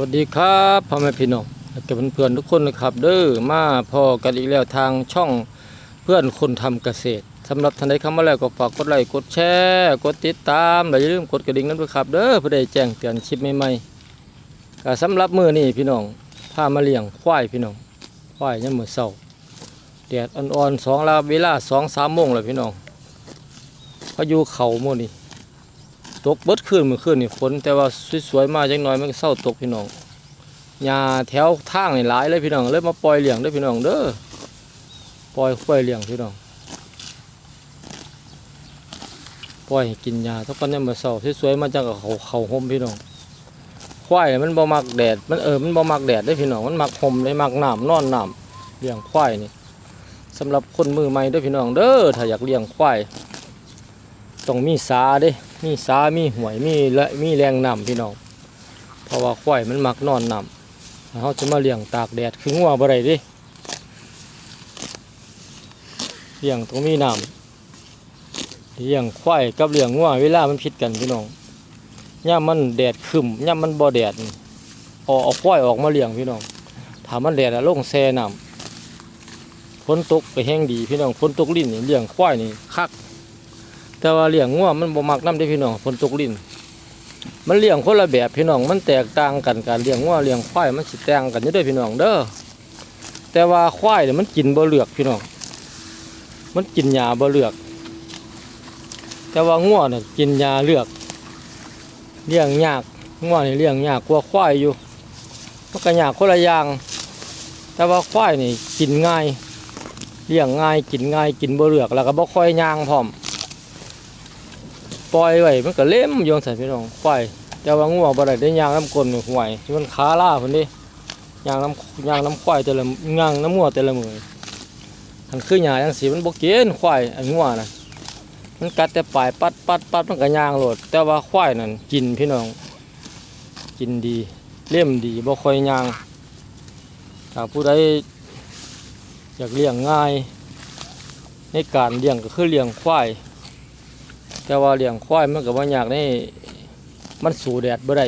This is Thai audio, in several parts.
วัสดีครับพ่อแม่พี่น้องและกับเพื่อนๆทุกคนนะครับ เด้อมาพอกันอีกแล้วทางช่องเพื่อนคนทำเกษตรสำหรับท่านใดเข้ามาแล้วก็ฝากกดไลค์กดแชร์กดติดตามและอย่าลืมกดกระดิ่งนั้นด้วยครับเด้อเพื่อได้แจ้งเตือนคลิปใหม่ๆก็สำหรับมือนี้พี่น้องพามาเลี้ยงควายพี่น้องควายยามมื้อเช้าแดดอ่อนๆสองลาเวลาสองสามโมงแล้วพี่น้องพายุเข่ามื้อนี้ ตกเบิดขึ้นเมื่อคืนนี่ฝนแต่ว่าสวยๆมาจังน้อยมันเศร้าตกพี่น้องหญ้าแถวทางนี่หลายเลยพี่น้องเลยมาปล่อยเลี้ยงเด้พี่น้องเด้อปล่อยควายเลี้ยงพี่น้องปล่อยกินหญ้าทุกคนเนี่ยมาเศร้าสวยๆมาจังกับเขาเขาห่มพี่น้องควายมันบ่มักแดดมันเออมันบ่มักแดดได้พี่น้องมันมักห่มได้มักน้ำนอนน้ำเลี้ยงควายนี่สำหรับคนมือใหม่เด้พี่น้องเด้อถ้าอยากเลี้ยงควายต้องมีสาเด้ มีสามีหวยมีและมีแรงนำพี่น้องเพราะว่าควายมันมักนอนนำเขาจะมาเลี้ยงตากแดดคืองัวบ่ได้ดิเลี้ยงต้องมีน้ำเลี้ยงควายกับเลี้ยงงัวเวลามันผิดกันพี่น้องย่ามันแดดขึ้นย่ามันบ่แดดนี่เอาเอาควายออกมาเลี้ยงพี่น้องถามมันแดดอะลงแช่น้ำฝนตกไปแห้งดีพี่น้องฝนตกลิ้นนี่เลี้ยงควายนี่คัก แต่ว่าเลี้ยงงัวมันบ่มักน้ำได้พี่น้องฝนตกลิ้นมันเลี้ยงคนละแบบพี่น้องมันแตกต่างกันการเลี้ยงงัวเลี้ยงควายมันสิแตกกันอยู่ด้วยพี่น้องเด้อแต่ว่าควายเนี่ยมันกินบ่เลือกพี่น้องมันกินหญ้าบ่เลือก แต่ว่างัวเนี่ยกินหญ้าเลือกเลี้ยงยากงัวนี่เลี้ยงยากกว่าควายอยู่มันก็ยากคนละอย่าง แต่ว่าควายนี่กินง่ายเลี้ยงง่ายกินง่ายกินบ่เลือกแล้วก็บ่ค่อยย่างพร้อม ปล่อยไว้มันก็เล่มโยงใส่พี่น้องควายแต่ว่างัวบ่ได้ได้ยางน้ำกลนห่วยที่มันขาล่าพุ่นดิยางน้ำยางน้ำควายแต่ละยางน้ำงัวแต่ละมืออันคือหญ้าจังสีมันบ่กินควายอันงัวน่ะมันกัดแต่ปลายปัดปัดปัดมันก็ย่างโลด แต่ว่าควายนั่นกินพี่น้อง กินดีเล่มดีบ่ค่อยยางถ้าผู้ใดอยากเลี้ยงง่าย ในการเลี้ยงก็คือเลี้ยงควาย แต่ว่าเลี้ยงควายมันก็บ่ยากในมันสู่แดดบ่ได้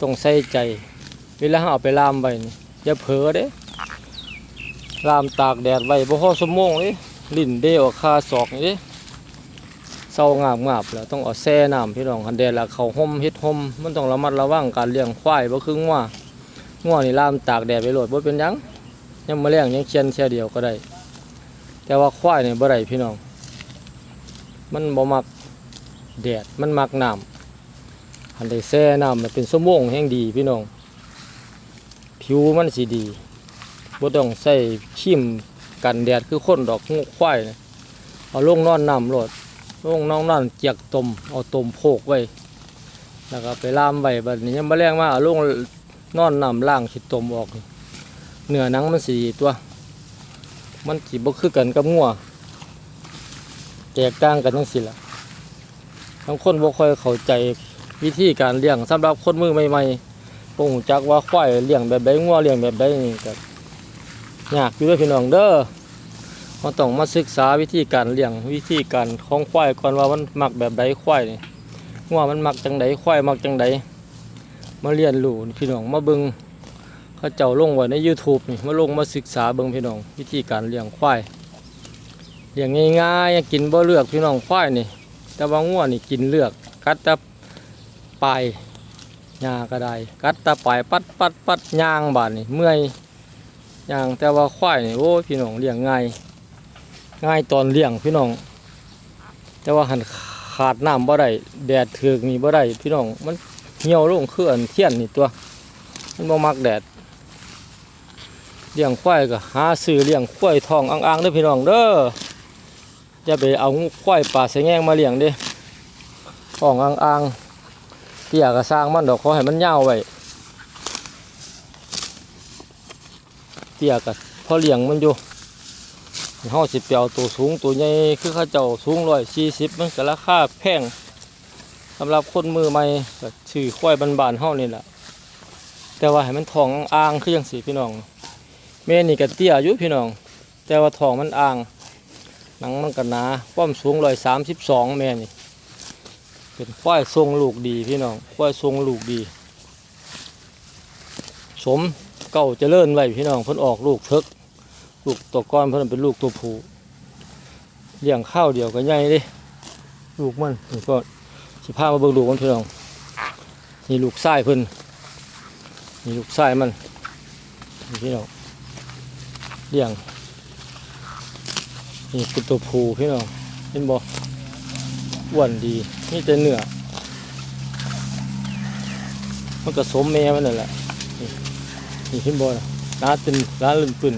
ต้องใส่ใจ เวลาเอาไปลามไว้นี่อย่าเผลอเด้ลามตากแดดไว้บ่พอสมงเลยลิ้นเด้ออกคาศอกนี่เด้เศร้างาบงาบแล้วต้องเอาแช่น้ำพี่น้องคันแดดล้วเขาห่มเฮ็ดห่มมันต้องระมัดระวังการเลี้ยงควายบ่คืองัวงัวนี่ลามตากแดดไปโลดบ่เป็นยังยังมาเลี้ยงยังเชียนเชียเดียวก็ได้ แต่ว่าควายเนี่ยบ่ได้พี่น้อง มันบ่มักแดดมันมักน้ำอันใดแช่น้ำมันเป็นสมงแห่งดีพี่น้อง ผิวมันสีดีบ่ต้องใส่ครีมกันแดดคือคนดอกงูควายนะเอาลงนอนน้ำโลดลงน้อนน้ำเจียกตมเอาตมโพกไว้แล้วก็ไปล่ามไว้บัดนี้ยังมาแรงมาเอาลงนอนน้ำล่างขีดตมออกเนื้อหนังมันสีดีตัว มันสีบ่คือกันกับงัว แตกต่างกันจังสิล่ะบางคนบ่ค่อยเข้าใจวิธีการเลี้ยงสำหรับคนมือใหม่ๆบ่ฮู้จักว่าควายเลี้ยงแบบใดงัวเลี้ยงแบบใดนี่ก็ยากอยู่เด้อพี่น้องเด้อเราต้องมาศึกษาวิธีการเลี้ยงวิธีการของควายก่อนว่ามันมักแบบใดควายนี่งัวมันมักจังใดควายมักจังใดมาเรียนรู้พี่น้องมาเบิ่งเขาเจ้าลงไว้ใน YouTube นี่มาลงมาศึกษาเบิ่งพี่น้องวิธีการเลี้ยงควาย เลี้ยงง่ายๆกินบ่เลือกพี่น้องควายนี่ แต่ว่างัวนี่กินเลือก กัดตะปลายหญ้าก็ได้กัดตะปลายปัดปัดปัดยางบาดนี่เมื่อยยางแต่ว่าควายนี่โอ้พี่น้องเลี้ยงง่ายง่ายตอนเลี้ยงพี่น้อง แต่ว่าหันขาดน้ำบ่ได้แดดถึกนี่บ่ได้พี่น้องมันเหี่ยวลงคืออันเทียนนี่ตัว มันบ่มักแดดเลี้ยงควายก็หาซื้อเลี้ยงควายทองอ่างๆเด้อพี่น้องเด้อ จะไปเอาควายป่าใส่แงงมาเลี้ยงดิห้องอ่างๆเตี้ยก็สร้างมันดอกเขาให้มันยาวไว้เตี้ยก็พอเลี้ยงมันอยู่เฮาสิเปียวตัวสูงตัวใหญ่คือข้าเจ้าสูงร้อยสี่สิบมันก็ราคาแพงสำหรับคนมือใหม่ก็ชื่อควายบานๆเฮานี่แหละแต่ว่าให้มันทองอ่างๆคือจังสีพี่น้องแม่นี่ก็เตี้ยอยู่พี่น้อง แต่ว่าทองมันอ่าง หนังมันก็หนาความสูงร้อยสามสิบสองแม่นี่เป็นควายทรงลูกดีพี่น้องควายทรงลูกดี สมเก่าเจริญไว้พี่น้องเพิ่นออกลูกเทิกลูกตัวก้อนเพิ่นเป็นลูกตัวผู้เลี้ยงข้าวเดียวก็ใหญ่ดิลูกมันนี่ก็สิพามาเบิ่งลูกมันพี่น้องนี่ลูกไส้เพิ่นนี่ลูกไส้มันนี่พี่น้องเลี้ยง นี่เป็นตัวผูพี่น้องเห็นบอ้วนดีนี่แต่เนื้อมันก็สมแม่มันนั่นแหละนี่ขึ้นบอนะร้านเป็นร้านลื่นปืน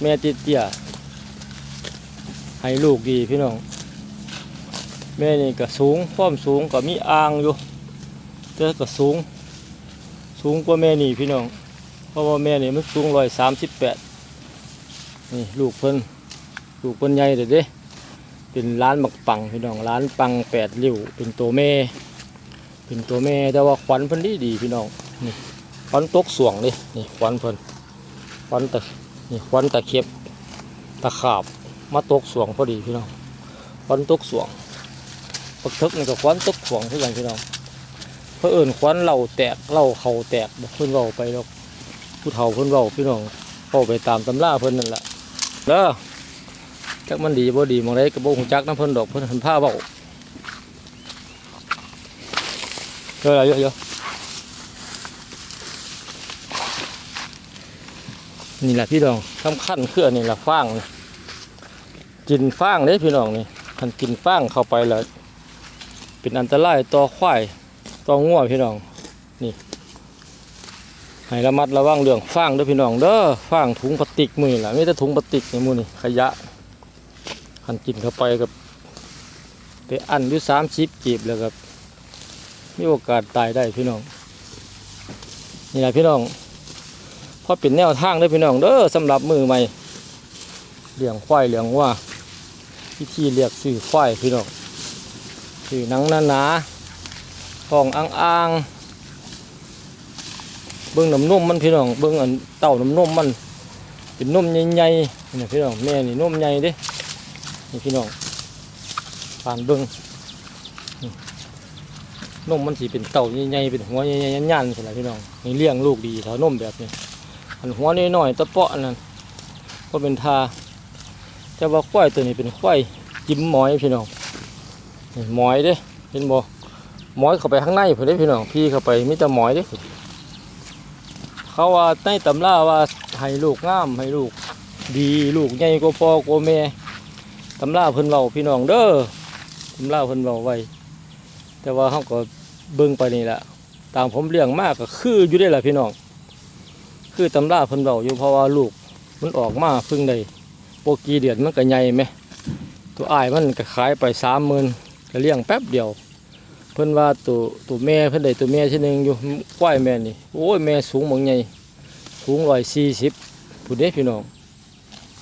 แม่เตี้ยให้ลูกดีพี่น้องแม่นี่ก็สูงความสูงก็มีอ่างอยู่แต่ก็สูง สูงกว่าแม่นี่พี่น้องเพราะว่าแม่นี่มันสูงร้อยสามสิบแปดนี่ลูกเพิ่น ลูกเพิ่นใหญ่เด็ดเด้เป็นร้านหมักปังพี่น้องร้านปังแปดริ้วเป็นตัวแม่ เป็นตัวแม่แต่ว่าขวัญเพิ่นดีดีพี่น้องควันตกสวงเลยนี่ควันเพิ่นควันตะนี่ควันตะเข็บตะขาบมาตกสวงพอดีพี่น้องควันตกสวงปักทึกนี่ก็ควันตกสวงทุกอย่างพี่น้องเพื่อเอื่นควันเหล่าแตกเหล่าเขาแตกเพิ่นเว้าไปแล้วผู้เฒ่าเพิ่นเว้าพี่น้องเว้าไปตามตำราเพิ่นนั่นแหละเด้อ จักมันดีบ่ดีมองได้ก็บ่ฮู้จักน้ำเพิ่นดอกเพิ่นเพิ่นพาเว้าเยอะเยอะนี่แหละพี่น้องสำคัญคืออันนี้แหละฟางกินฟางเด้พี่น้องนี่คันกินฟางเข้าไปแล้วเป็นอันตรายต่อควายต่องัวพี่น้องนี่ให้ระมัดระวังเรื่องฟางเด้อพี่น้องเด้อฟางถุงพลาสติกมือล่ะไม่แต่ถุงพลาสติกในมือนี่ขยะ คันกินเข้าไปกับไปอันอยู่สามชิปจีบแล้วกับมีโอกาสตายได้พี่น้องนี่แหละพี่น้องพอเป็นแนวทางเด้พี่น้องเด้อสำหรับมือใหม่เหลี้ยงควายเหลี้ยงว่าวิธีเรียกซื้อควายพี่น้องซื้อนังหนาหนาๆท้องอ่างอ่างเบิ้องน้ำนมมันพี่น้องเบิ้งอันเต่าน้ำนมมันเป็นนมใหญ่ๆนี่พี่น้องแม่นี่นมใหญ่เด้ นี่พี่น้องผ่านเบิ้งนี่มมันสีเป็นเต่าใหญ่ๆเป็นหัวใหญ่ๆยันๆใช่ไหมพี่น้องนี่เลี้ยงลูกดีเท่านมแบบนี้อันหัวน้อยๆตะเปาะนั่นก็เป็นทาแต่ว่าควายตัวนี้เป็นควายจิ้มหมอยพี่น้องนี่หมอยเด้เห็นบ่หมอยเข้าไปข้างในเพื่อนี้พี่น้องพี่เข้าไปมีแต่หมอยเด้เขาว่าในตำราว่าให้ลูกงามให้ลูกดีลูกใหญ่กว่าพ่อกว่าแม่ ตำราเพิ่นเว้าพี่น้องเด้อตำราเพิ่นเว้าไว้ แต่ว่าเขาก็เบิ่งไปนี่แหละตามผมเลี้ยงมากก็คืออยู่ได้แหละพี่น้อง คือตำราเพิ่นเบาอยู่เพราะว่าลูกมันออกมาเพิ่งได้โปกีเดือนมันก็ใหญ่ไหมตัวอ้ายมันก็ขายไปสามหมื่นก็เลี้ยงแป๊บเดียว เพิ่นว่าตัวตัวแม่เพิ่นได้ตัวแม่ชนึงอยู่ควายแม่นี่โอ้ยแม่สูงบางใหญ่สูงร้อยสี่สิบผู้เด็พี่น้อง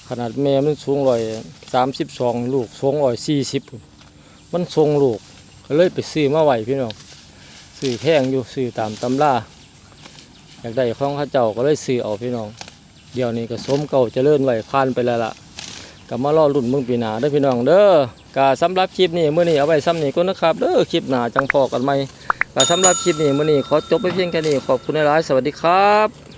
ขนาดแม่มันสูงร้อยสามสิบสองลูกสูงร้อยสี่สิบมันทรงลูกก็เลยไปซื้อมาไหวพี่น้องซื้อแพงอยู่ซื้อตามตำราอยากได้ของข้าเจ้าก็เลยซื้อเอาพี่น้อง เดี๋ยวนี้ก็สมเก่าเจะเลื่อนไหวผ่านไปแล้วล่ะก็มารอรุ่นมืองปีหนาเด้อพี่น้องเด้อกาสำหรับคลิปนี้มื้อนี้เอาไว้ซ้ำนี้ก็นะครับเด้อคลิปหนาจังพอกันใหมกาสำหรับคลิปนี้มื้อนี้ขอจบไปเพียงแค่นี้ขอบคุณหลายสวัสดีครับ